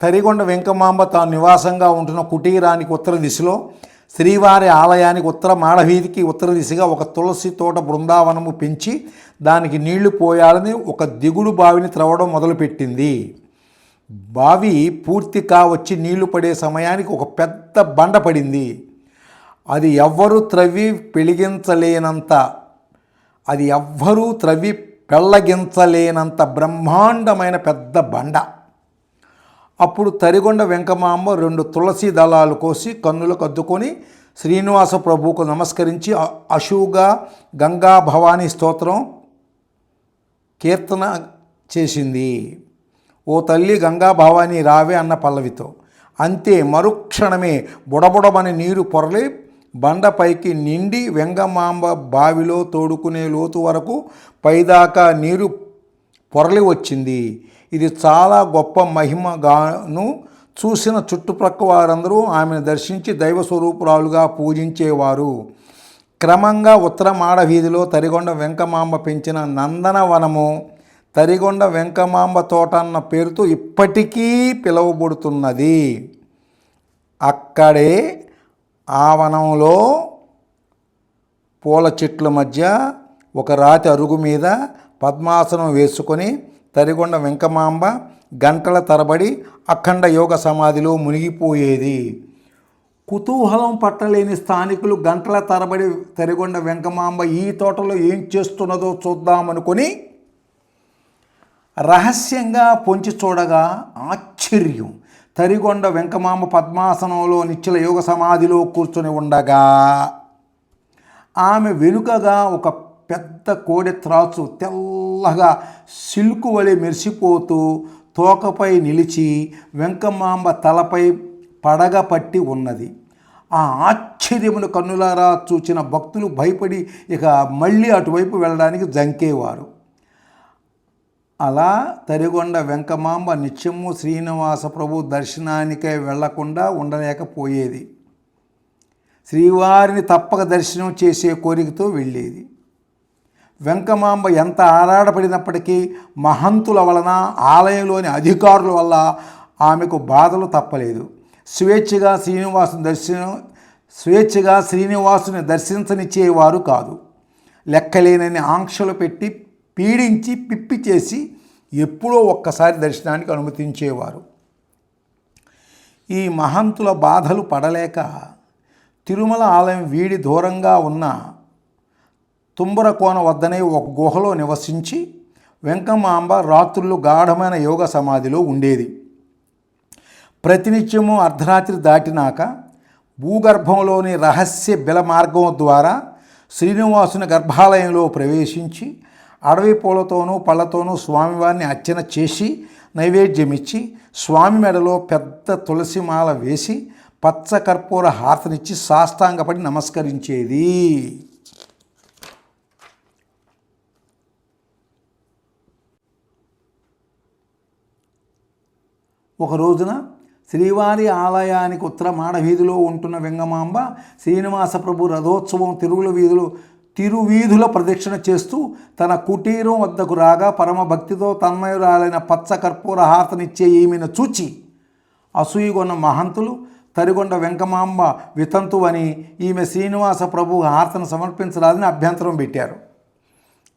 తరిగొండ వెంకమాంబ తాను నివాసంగా ఉంటున్న కుటీరానికి ఉత్తర దిశలో శ్రీవారి ఆలయానికి ఉత్తర మాడవీధికి ఉత్తర దిశగా ఒక తులసి తోట బృందావనము పెంచి దానికి నీళ్ళు పోయాలని ఒక దిగుడు బావిని త్రవ్వడం మొదలుపెట్టింది. బావి పూర్తి కావచ్చి నీళ్ళు పడే సమయానికి ఒక పెద్ద బండ పడింది. అది ఎవ్వరూ త్రవ్వి పెలిగించలేనంత అది ఎవ్వరూ త్రవ్వి పెళ్ళగించలేనంత బ్రహ్మాండమైన పెద్ద బండ. అప్పుడు తరిగొండ వెంకమాంబ రెండు తులసి దళాలు కోసి కన్నులకు అద్దుకొని శ్రీనివాస ప్రభువుకు నమస్కరించి అశువుగా గంగా భవానీ స్తోత్రం కీర్తన చేసింది. ఓ తల్లి గంగా భవానీ రావే అన్న పల్లవితో. అంతే మరుక్షణమే బుడబుడమని నీరు పొరలి బండపైకి నిండి వెంగమాంబ బావిలో తోడుకునే లోతు వరకు పైదాకా నీరు పొరలి వచ్చింది. ఇది చాలా గొప్ప మహిమగాను చూసిన చుట్టుప్రక్క వారందరూ ఆమెను దర్శించి దైవ స్వరూపురాలుగా పూజించేవారు. క్రమంగా ఉత్తర మాడవీధిలో తరిగొండ వెంకమాంబ పెంచిన నందనవనము తరిగొండ వెంకమాంబ తోట అన్న పేరుతో ఇప్పటికీ పిలువబడుతున్నది. అక్కడే ఆ వనంలో పూల చెట్ల మధ్య ఒక రాతి అరుగు మీద పద్మాసనం వేసుకొని తరిగొండ వెంకమాంబ గంటల తరబడి అఖండ యోగ సమాధిలో మునిగిపోయేది. కుతూహలం పట్టలేని స్థానికులు గంటల తరబడి తరిగొండ వెంకమాంబ ఈ తోటలో ఏం చేస్తున్నదో చూద్దామనుకొని రహస్యంగా పొంచి చూడగా ఆశ్చర్యం. తరిగొండ వెంకమాంబ పద్మాసనంలో నిశ్చల యోగ సమాధిలో కూర్చొని ఉండగా ఆమె వెనుకగా ఒక పెద్ద కోడె త్రాచు తెల్లగా సిల్కు వలె మెరిసిపోతూ తోకపై నిలిచి వెంకమాంబ తలపై పడగ పట్టి ఉన్నది. ఆ ఆశ్చర్యమును కన్నులారా చూచిన భక్తులు భయపడి ఇక మళ్ళీ అటువైపు వెళ్ళడానికి జంకేవారు. అలా తరిగొండ వెంకమాంబ నిత్యము శ్రీనివాస ప్రభు దర్శనానికే వెళ్ళకుండా ఉండలేకపోయేది. శ్రీవారిని తప్పక దర్శనం చేసే కోరికతో వెళ్ళేది. వెంకమాంబ ఎంత ఆరాడపడినప్పటికీ మహంతుల వలన ఆలయంలోని అధికారుల వల్ల ఆమెకు బాధలు తప్పలేదు. స్వేచ్ఛగా శ్రీనివాసుని దర్శనం స్వేచ్ఛగా శ్రీనివాసుని దర్శించనిచ్చేవారు కాదు. లెక్కలేనని ఆంక్షలు పెట్టి పీడించి పిప్పి చేసి ఎప్పుడో ఒక్కసారి దర్శనానికి అనుమతించేవారు. ఈ మహంతుల బాధలు పడలేక తిరుమల ఆలయం వీడి దూరంగా ఉన్న తుంబరకోన వద్దనే ఒక గుహలో నివసించి వెంకమాంబ రాత్రులు గాఢమైన యోగ సమాధిలో ఉండేది. ప్రతినిత్యము అర్ధరాత్రి దాటినాక భూగర్భంలోని రహస్య బిల మార్గం ద్వారా శ్రీనివాసుని గర్భాలయంలో ప్రవేశించి అడవి పూలతోనూ పళ్ళతోనూ స్వామివారిని అర్చన చేసి నైవేద్యమిచ్చి స్వామి మెడలో పెద్ద తులసిమాల వేసి పచ్చ కర్పూర హారతనిచ్చి సాష్టాంగపడి నమస్కరించేది. ఒక రోజున శ్రీవారి ఆలయానికి ఉత్తర మాడవీధిలో ఉంటున్న వెంగమాంబ శ్రీనివాస ప్రభు రథోత్సవం తిరుగుల వీధులు తిరువీధుల ప్రదక్షిణ చేస్తూ తన కుటీరం వద్దకు రాగా పరమ భక్తితో తన్మయురాలైన పచ్చ కర్పూర హారతనిచ్చే ఈమెను చూచి అసూయగొన్న మహంతులు తరిగొండ వెంకమాంబ వితంతువని ఈమె శ్రీనివాస ప్రభు హారతను సమర్పించరాదని అభ్యంతరం పెట్టారు.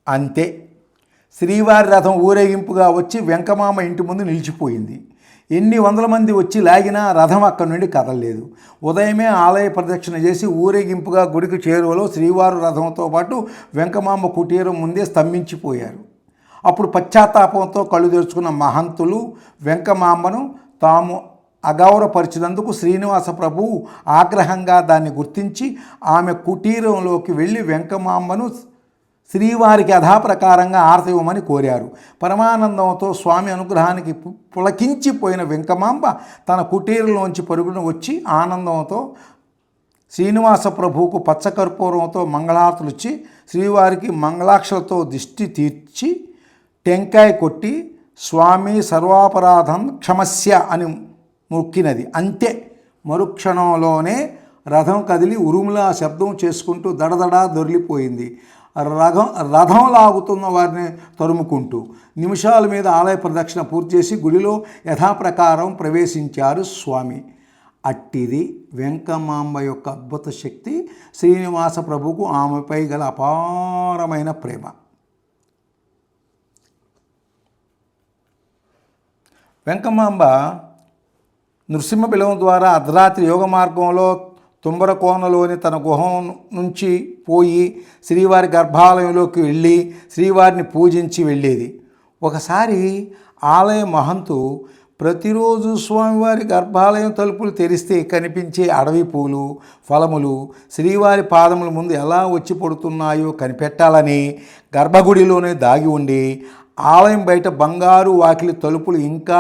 అంతే. శ్రీవారి రథం ఊరేగింపుగా వచ్చి వెంకమామ ఇంటి ముందు నిలిచిపోయింది. ఎన్ని వందల మంది వచ్చి లాగినా రథం అక్కడి నుండి కదలలేదు. ఉదయమే ఆలయ ప్రదక్షిణ చేసి ఊరేగింపుగా గుడికి చేరువలో శ్రీవారు రథంతో పాటు వెంకమాంబ కుటీరం ముందే స్తంభించిపోయారు. అప్పుడు పశ్చాత్తాపంతో కళ్ళు తెరుచుకున్న మహంతులు వెంకమాంబను తాము అగౌరవపరిచినందుకు శ్రీనివాస ప్రభువు ఆగ్రహంగా దాన్ని గుర్తించి ఆమె కుటీరంలోకి వెళ్ళి వెంకమాంబను శ్రీవారికి అధాప్రకారంగా ఆరతి ఇవ్వమని కోరారు. పరమానందంతో స్వామి అనుగ్రహానికి పులకించిపోయిన వెంకమాంబ తన కుటీరంలోంచి పరుగున వచ్చి ఆనందంతో శ్రీనివాస ప్రభువుకు పచ్చకర్పూరంతో మంగళారతులు ఇచ్చి శ్రీవారికి మంగళాక్షలతో దిష్టి తీర్చి టెంకాయ కొట్టి స్వామి సర్వాపరాధం క్షమస్య అని మొక్కినది. అంతే. మరుక్షణంలోనే రథం కదిలి ఉరుములా శబ్దం చేసుకుంటూ దడదడా దొరిలిపోయింది. రథం రథం లాగుతున్న వారిని తరుముకుంటూ నిమిషాల మీద ఆలయ ప్రదక్షిణ పూర్తి చేసి గుడిలో యథాప్రకారం ప్రవేశించారు స్వామి. అట్టిది వెంకమాంబ యొక్క అద్భుత శక్తి. శ్రీనివాస ప్రభుకు ఆమెపై గల అపారమైన ప్రేమ. వెంకమాంబ నృసింహ బిలం ద్వారా అర్ధరాత్రి యోగ మార్గంలో తుంబరకోనలోని తన గుహ నుంచి పోయి శ్రీవారి గర్భాలయంలోకి వెళ్ళి శ్రీవారిని పూజించి వెళ్ళేది. ఒకసారి ఆలయ మహంతు ప్రతిరోజు స్వామివారి గర్భాలయం తలుపులు తెరిస్తే కనిపించే అడవి పూలు ఫలములు శ్రీవారి పాదముల ముందు ఎలా వచ్చి పడుతున్నాయో కనిపెట్టాలని గర్భగుడిలోనే దాగి ఉండి ఆలయం బయట బంగారు వాకిలి తలుపులు ఇంకా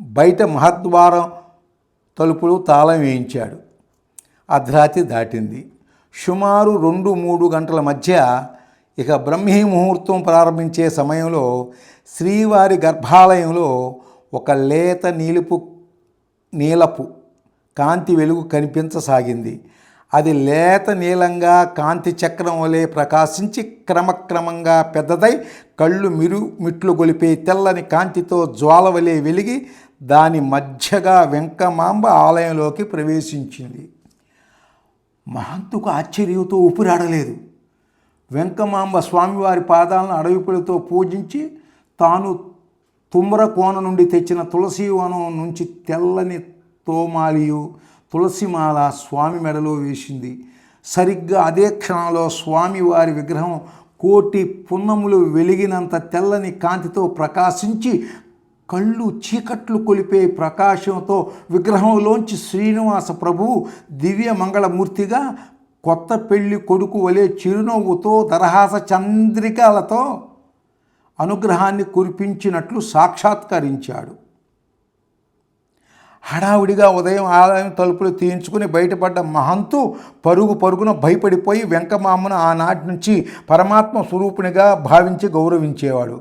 బయట మహద్వారం తలుపులు తాళం వేయించాడు. అర్ధరాత్రి దాటింది. సుమారు రెండు మూడు గంటల మధ్య ఇక బ్రహ్మీ ముహూర్తం ప్రారంభించే సమయంలో శ్రీవారి గర్భాలయంలో ఒక లేత నీలుపు నీలపు కాంతి వెలుగు కనిపించసాగింది. అది లేత నీలంగా కాంతి చక్రం వలె ప్రకాశించి క్రమక్రమంగా పెద్దదై కళ్ళు మిరు మిట్లు గొలిపే తెల్లని కాంతితో జ్వాల వలె వెలిగి దాని మధ్యగా వెంకమాంబ ఆలయంలోకి ప్రవేశించింది. మహంతుకు ఆశ్చర్యంతో ఊపిరాడలేదు. వెంకమాంబ స్వామివారి పాదాలను అడవిపులతో పూజించి తాను తుమ్ర కోన నుండి తెచ్చిన తులసి వనం నుంచి తెల్లని తోమాలియు తులసిమాల స్వామి మెడలో వేసింది. సరిగ్గా అదే క్షణంలో స్వామివారి విగ్రహం కోటి పున్నములు వెలిగినంత తెల్లని కాంతితో ప్రకాశించి కళ్ళు చీకట్లు కొలిపే ప్రకాశంతో విగ్రహంలోంచి శ్రీనివాస ప్రభువు దివ్య మంగళమూర్తిగా కొత్త పెళ్ళి కొడుకు వలె చిరునవ్వుతో దరహాస చంద్రికలతో అనుగ్రహాన్ని కురిపించినట్లు సాక్షాత్కరించాడు. హడావుడిగా ఉదయం ఆలయం తలుపులు తీయించుకుని బయటపడ్డ మహంతు పరుగు పరుగున భయపడిపోయి వెంకమామను ఆనాటి నుంచి పరమాత్మ స్వరూపునిగా భావించి గౌరవించేవాడు.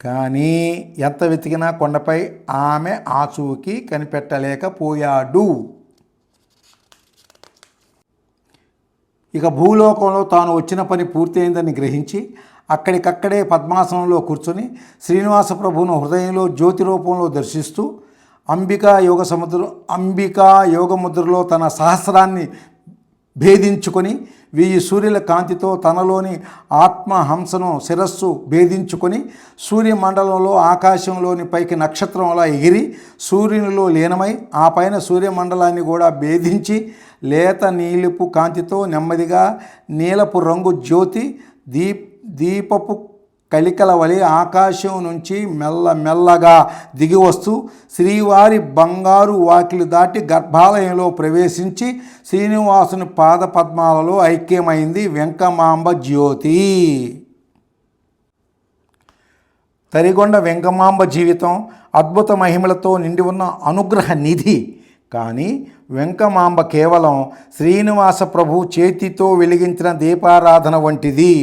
కానీ ఎంత వెతికినా కొండపై ఆమె ఆచూకి కనిపెట్టలేకపోయాడు. ఇక భూలోకంలో తాను వచ్చిన పని పూర్తయిందని గ్రహించి అక్కడికక్కడే పద్మాసనంలో కూర్చొని శ్రీనివాస ప్రభువును హృదయంలో జ్యోతి రూపంలో దర్శిస్తూ అంబికా యోగ సముద్రం అంబికా యోగముద్రలో తన సహస్రాన్ని భేదించుకొని వెయ్యి సూర్యుల కాంతితో తనలోని ఆత్మహంసను శిరస్సు భేదించుకొని సూర్యమండలంలో ఆకాశంలోని పైకి నక్షత్రం అలా ఎగిరి సూర్యునిలో లీనమై ఆ పైన సూర్యమండలాన్ని కూడా భేదించి లేత నీలిపు కాంతితో నెమ్మదిగా నీలపు రంగు జ్యోతి దీప్ దీపపు కలికల వలె ఆకాశం నుంచి మెల్ల మెల్లగా దిగి వస్తూ శ్రీవారి బంగారు వాకిలి దాటి గర్భాలయంలో ప్రవేశించి శ్రీనివాసుని పాద పద్మాలలో ఐక్యమైంది వెంకమాంబ జ్యోతి. తరిగొండ వెంకమాంబ జీవితం అద్భుత మహిమలతో నిండి ఉన్న అనుగ్రహ నిధి. కానీ వెంకమాంబ కేవలం శ్రీనివాస ప్రభు చేతితో వెలిగించిన దీపారాధన వంటిది.